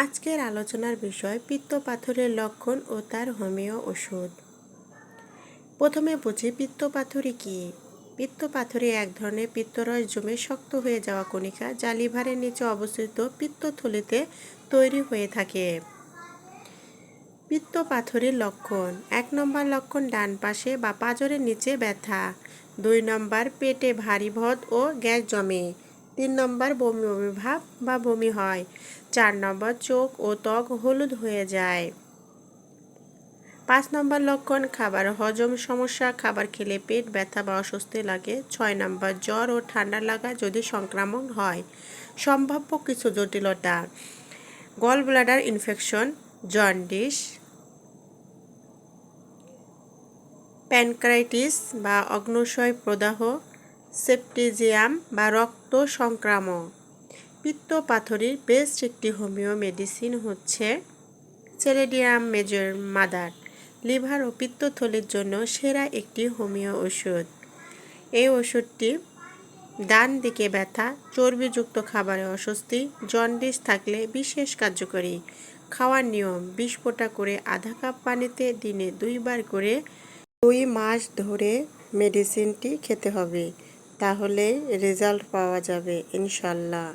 আজকের আলোচনার বিষয় পিত্ত পাথরের লক্ষণ ও তার হোমিও ওষুধ। প্রথমে বুঝি পিত্ত পাথরি কী? পিত্ত পাথরি এক ধরনের পিত্তরস জমে শক্ত হয়ে যাওয়া কণিকা যা লিভারের নিচে অবস্থিত পিত্তথলিতে তৈরি হয়ে থাকে। পিত্ত পাথরের লক্ষণ। এক নম্বর লক্ষণ ডান পাশে বা পাঁজরের নিচে ব্যথা। দুই নম্বর পেটে ভারী ভদ ও গ্যাস জমে। তিন নম্বর বমি বমি ভাব বা বমি হয়। চার নম্বর চোখ ও ত্বক হলুদ হয়ে যায়। পাঁচ নম্বর লক্ষণ খাবার, হজম সমস্যা, খাবার খেলে পেট ব্যথা বা অস্বস্তি লাগে। ছয় নম্বর জ্বর ও ঠান্ডা লাগা যদি সংক্রমণ হয়। সম্ভাব্য কিছু জটিলতা gall bladder infection jaundice pancreatitis বা অগ্নুশয় প্রদাহ সেপটিজিয়াম বা রক্ত সংক্রামক। পিত্ত পাথরির বেস্ট একটি হোমিও মেডিসিন হচ্ছে সেলেডিয়াম মেজর মাদার। লিভার ও পিত্তথলির জন্য সেরা একটি হোমিও ওষুধ। এই ওষুধটি ডান দিকে ব্যথা, চর্বিযুক্ত খাবারে অস্বস্তি, জন্ডিস থাকলে বিশেষ কার্যকরী। খাওয়ার নিয়ম, বিশ ফোঁটা করে আধা কাপ পানিতে দিনে দুইবার করে দুই মাস ধরে মেডিসিনটি খেতে হবে। তাহলে রেজাল্ট পাওয়া যাবে ইনশাল্লাহ।